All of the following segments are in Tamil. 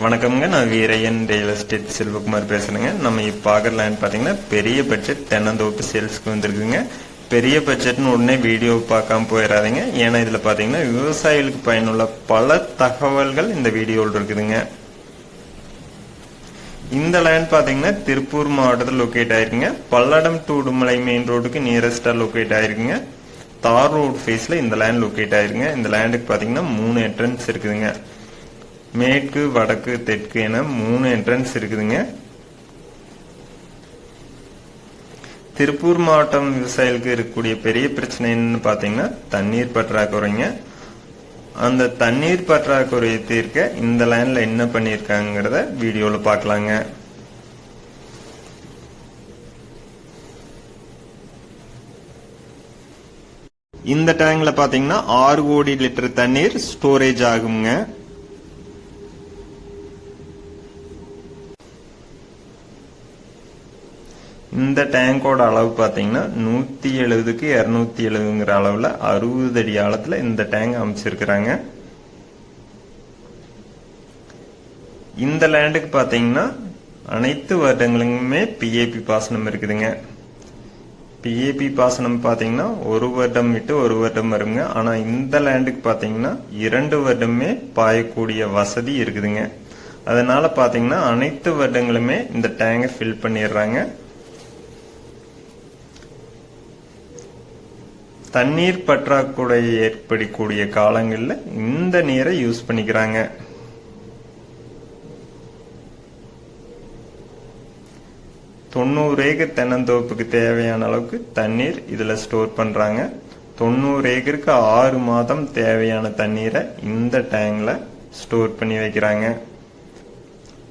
வணக்கம்ங்க. நான் வீரையன் ரியல் எஸ்டேட் செல்வகுமார் பேசுறேங்க. நம்ம இப்போ பார்க்குற லேண்ட் பார்த்தீங்கன்னா பெரிய பட்ஜெட் தென்னந்தோப்பு சேல்ஸ்க்கு வந்திருக்குங்க. பெரிய பட்ஜெட்னு உடனே வீடியோ பார்க்காம போயிடாதீங்க ஏன்னா இதில் பார்த்தீங்கன்னா விவசாயிகளுக்கு பயனுள்ள பல தகவல்கள் இந்த வீடியோவில் இருக்குதுங்க. இந்த லேண்ட் பார்த்தீங்கன்னா திருப்பூர் மாவட்டத்தில் லொக்கேட் ஆயிருக்குங்க. பல்லடம் டு உடுமலை மெயின் ரோடுக்கு நியரஸ்டாக லொக்கேட் ஆயிருக்குங்க. தார் ரோட் ஃபேஸில் இந்த லேண்ட் லொக்கேட் ஆயிருக்குங்க. இந்த லேண்டுக்கு பார்த்தீங்கன்னா மூணு என்ட்ரன்ஸ் இருக்குதுங்க. மேற்கு வடக்கு தெற்கு என மூணு என்ட்ரன்ஸ் இருக்குதுங்க. திருப்பூர் மாவட்டம் விவசாயிகளுக்கு இருக்கக்கூடிய பெரிய பிரச்சனை என்னன்னு பார்த்தீங்கன்னா தண்ணீர் பற்றாக்குறைங்க. அந்த தண்ணீர் பற்றாக்குறையை தீர்க்க இந்த லைனில் என்ன பண்ணியிருக்காங்கிறத வீடியோவில் பார்க்கலாங்க இந்த டேங்கில் பார்த்தீங்கன்னா ஆறு கோடி லிட்டர் தண்ணீர் ஸ்டோரேஜ் ஆகுங்க. இந்த டேங்கோட அளவு பார்த்தீங்கன்னா நூற்றி எழுபதுக்கு இரநூத்தி எழுபதுங்கிற அளவில் அறுபது அடி ஆழத்தில் இந்த டேங்க் அமைச்சிருக்கிறாங்க. இந்த லேண்டுக்கு பார்த்தீங்கன்னா அனைத்து வருடங்களுமே பிஏபி பாசனம் இருக்குதுங்க. பிஏபி பாசனம் பார்த்தீங்கன்னா ஒரு வருடம் விட்டு ஒரு வருடம் வருங்க. ஆனால் இந்த லேண்டுக்கு பார்த்தீங்கன்னா இரண்டு வருடமே பாயக்கூடிய வசதி இருக்குதுங்க. அதனால பார்த்தீங்கன்னா அனைத்து வருடங்களுமே இந்த டேங்கை ஃபில் பண்ணிடுறாங்க. தண்ணீர் பற்றாக்குறை ஏற்படக்கூடிய காலங்களில் இந்த நீரை யூஸ் பண்ணிக்கிறாங்க. தொண்ணூறு ஏக்கர் தென்னந்தோப்புக்கு தேவையான அளவுக்கு தண்ணீர் இதில் ஸ்டோர் பண்ணுறாங்க தொண்ணூறு ஏக்கருக்கு ஆறு மாதம் தேவையான தண்ணீரை இந்த டேங்கில் ஸ்டோர் பண்ணி வைக்கிறாங்க.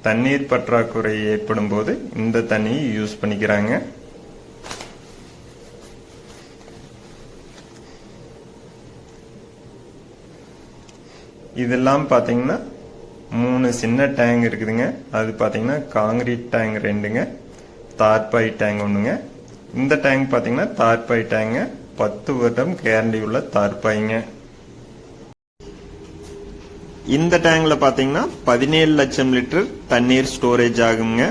தண்ணீர் பற்றாக்குறை ஏற்படும் போது இந்த தண்ணியை யூஸ் பண்ணிக்கிறாங்க. இதெல்லாம் பார்த்தீங்கன்னா மூணு சின்ன டேங்க் இருக்குதுங்க. அது பார்த்தீங்கன்னா காங்கிரீட் டேங்க் ரெண்டுங்க. தார்பாய் டேங்க் ஒன்றுங்க இந்த டேங்க் பார்த்தீங்கன்னா தார்பாய் டேங்கு பத்து வருடம் கேரண்டி உள்ள தார்பாய்ங்க. இந்த டேங்கில் பார்த்தீங்கன்னா பதினேழு லட்சம் லிட்டர் தண்ணீர் ஸ்டோரேஜ் ஆகுங்க.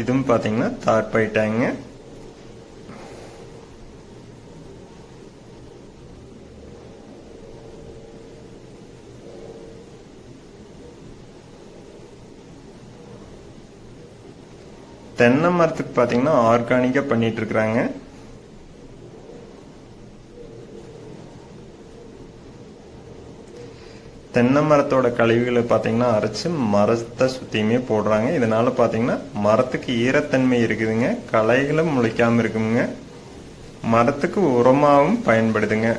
இதுவும் பார்த்தீங்கன்னா தார்பாய் டேங்க தென்னை மரத்துக்கு பார்த்தீங்கன்னா ஆர்கானிக்காக பண்ணிட்டு இருக்கிறாங்க தென்னை மரத்தோட கழிவுகளை பார்த்தீங்கன்னா அரைச்சு மரத்தை சுற்றியுமே போடுறாங்க. இதனால பார்த்தீங்கன்னா மரத்துக்கு ஈரத்தன்மை இருக்குதுங்க. களைகளும் முளைக்காமல் இருக்குங்க. மரத்துக்கு உரமாகவும் பயன்படுதுங்க.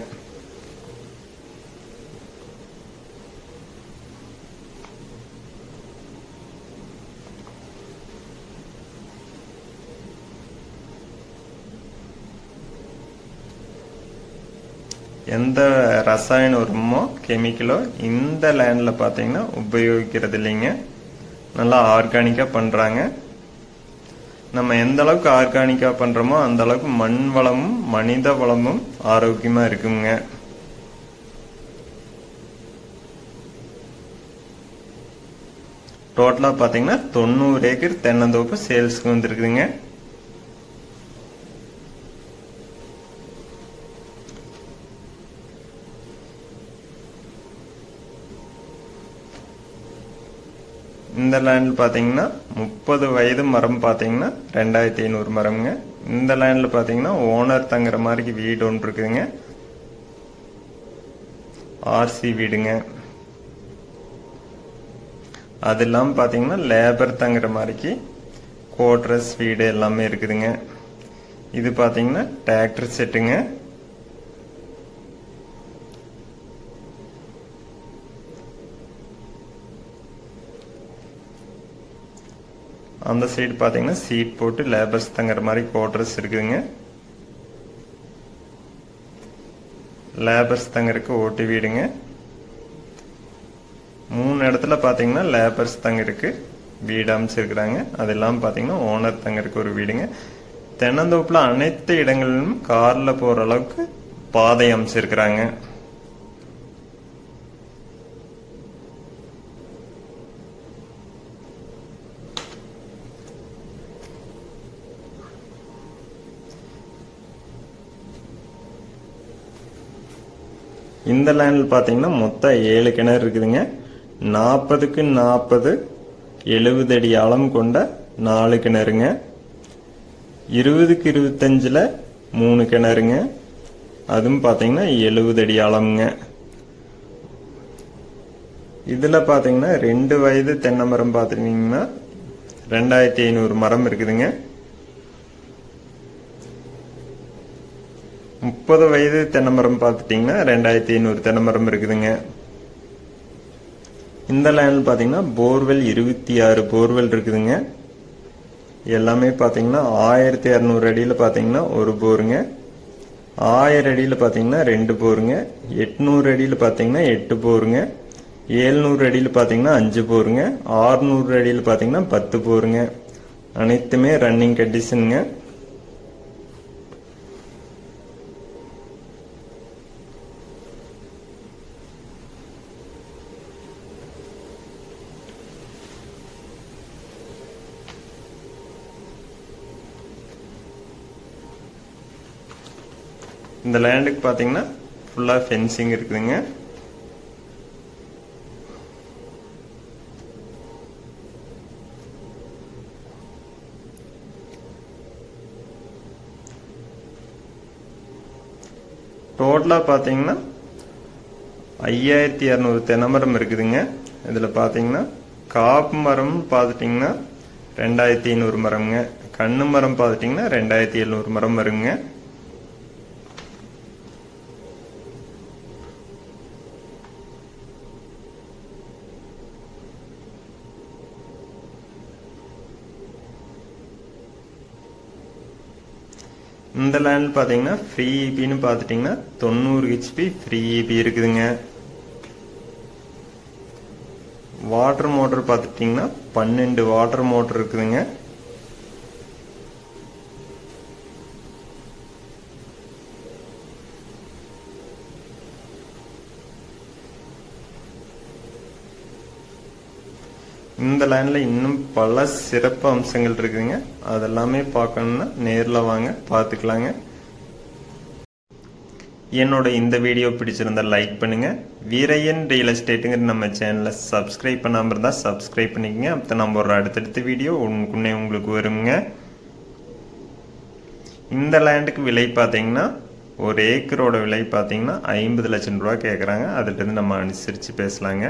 எந்த ரசாயன உரமோ கெமிக்கலோ இந்த லேண்டில் பார்த்தீங்கன்னா உபயோகிக்கிறது இல்லைங்க நல்லா ஆர்கானிக்காக பண்ணுறாங்க நம்ம எந்த அளவுக்கு ஆர்கானிக்காக பண்ணுறோமோ அந்த அளவுக்கு மண் வளமும் மனித வளமும் ஆரோக்கியமாக இருக்குங்க. டோட்டலாக பார்த்தீங்கன்னா தொண்ணூறு ஏக்கர் தென்னந்தோப்பு சேல்ஸ்க்கு வந்துருக்குதுங்க. இந்த லேண்டில் பார்த்தீங்கன்னா முப்பது வயது மரம் பார்த்தீங்கன்னா ரெண்டாயிரத்தி ஐநூறு மரம்ங்க. இந்த லேண்டில் பார்த்தீங்கன்னா ஓனர் தங்குற மாதிரி வீடு ஒன்று இருக்குதுங்க. ஆர்சி வீடுங்க. அது இல்லாமல் பார்த்தீங்கன்னா லேபர் தங்குற மாதிரிக்கு கோட்ரஸ் வீடு எல்லாமே இருக்குதுங்க. இது பார்த்தீங்கன்னா டிராக்டர் செட்டுங்க. அந்த சைடு பார்த்தீங்கன்னா சீட் போட்டு லேபர்ஸ் தங்குற மாதிரி குவார்டர்ஸ் இருக்குதுங்க லேபர்ஸ் தங்கறதுக்கு ஓட்டு வீடுங்க. மூணு இடத்துல பார்த்தீங்கன்னா லேபர்ஸ் தங்கறதுக்கு வீடு அமைச்சிருக்கிறாங்க. அது இல்லாமல் பார்த்தீங்கன்னா ஓனர் தங்கறதுக்கு ஒரு வீடுங்க. தென்னந்தோப்பில் அனைத்து இடங்களிலும் காரில் போகிற அளவுக்கு பாதை அமைச்சிருக்கிறாங்க. இந்த லேண்டில் பார்த்தீங்கன்னா மொத்தம் ஏழு கிணறு இருக்குதுங்க. நாற்பதுக்கு நாற்பது எழுபது அடி ஆழம் கொண்ட நாலு கிணறுங்க. இருபதுக்கு இருபத்தஞ்சில் மூணு கிணறுங்க. அதுவும் பார்த்தீங்கன்னா எழுபது அடி ஆழம்ங்க. இதில் பார்த்தீங்கன்னா ரெண்டு வயது தென்னை மரம் பார்த்துட்டீங்கன்னா ரெண்டாயிரத்தி ஐநூறு மரம் இருக்குதுங்க. முப்பது வயது தென்னைமரம் பார்த்துட்டிங்கன்னா ரெண்டாயிரத்தி ஐநூறு தென்னமரம் இருக்குதுங்க. இந்த லேண்ட் பார்த்தீங்கன்னா போர்வெல் இருபத்தி ஆறு போர்வெல் இருக்குதுங்க. எல்லாமே பார்த்தீங்கன்னா ஆயிரத்தி இரநூறு அடியில் பார்த்தீங்கன்னா ஒரு போருங்க. ஆயிரம் அடியில் பார்த்தீங்கன்னா ரெண்டு போருங்க. எட்நூறு அடியில் பார்த்தீங்கன்னா எட்டு போருங்க. ஏழ்நூறு அடியில் பார்த்தீங்கன்னா அஞ்சு போருங்க. ஆறுநூறு அடியில் பார்த்தீங்கன்னா பத்து போருங்க. அனைத்துமே ரன்னிங் கண்டிஷனுங்க இந்த லேண்டுக்கு பார்த்தீங்கன்னா ஃபுல்லாக ஃபென்சிங் இருக்குதுங்க. டோட்டலாக பார்த்தீங்கன்னா ஐயாயிரத்தி இரநூறு தென்னமரம் இருக்குதுங்க. இதில் பார்த்தீங்கன்னா காப்பு மரம் பார்த்துட்டிங்கன்னா ரெண்டாயிரத்தி ஐநூறு மரம்ங்க. கண்ணு மரம் பார்த்துட்டிங்கன்னா ரெண்டாயிரத்தி எழுநூறு மரம் வருங்க. இந்த லேண்ட் பார்த்தீங்கன்னா ஃப்ரீ இபின்னு பார்த்துட்டிங்கன்னா தொண்ணூறு ஹெச்பி ஃப்ரீ இபி இருக்குதுங்க. வாட்டர் மோட்டர் பார்த்துட்டிங்கன்னா பன்னெண்டு வாட்டர் மோட்டர் இருக்குதுங்க. இந்த லைனில் இன்னும் பல சிறப்பு அம்சங்கள் இருக்குதுங்க அதெல்லாமே பார்க்கணுன்னா நேரில் வாங்க பார்த்துக்கலாங்க. என்னோட இந்த வீடியோ பிடிச்சிருந்தா லைக் பண்ணுங்கள் வீரையன் ரியல் எஸ்டேட்டுங்கிற நம்ம சேனலை சப்ஸ்கிரைப் பண்ணாமல் இருந்தால் சப்ஸ்கிரைப் பண்ணிக்கங்க. அப்போ நம்ம ஒரு அடுத்தடுத்த வீடியோ உங்களுக்குன்னே உங்களுக்கு வருங்க. இந்த லேண்டுக்கு விலை பார்த்தீங்கன்னா ஒரு ஏக்கரோட விலை பார்த்தீங்கன்னா ஐம்பது லட்சம் ரூபா கேட்குறாங்க அதுலேருந்து நம்ம அனுசரித்து பேசலாங்க.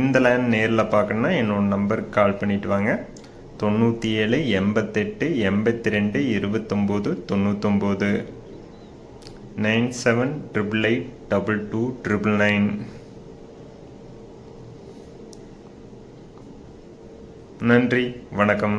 இந்த லேண்ட் நேரில் பார்க்கணுன்னா என்னோட நம்பருக்கு கால் பண்ணிட்டு வாங்க. தொண்ணூற்றி ஏழு எண்பத்தெட்டு எண்பத்தி ரெண்டு இருபத்தொம்போது தொண்ணூத்தொம்போது. Nine seven triple eight double two triple nine நன்றி வணக்கம்.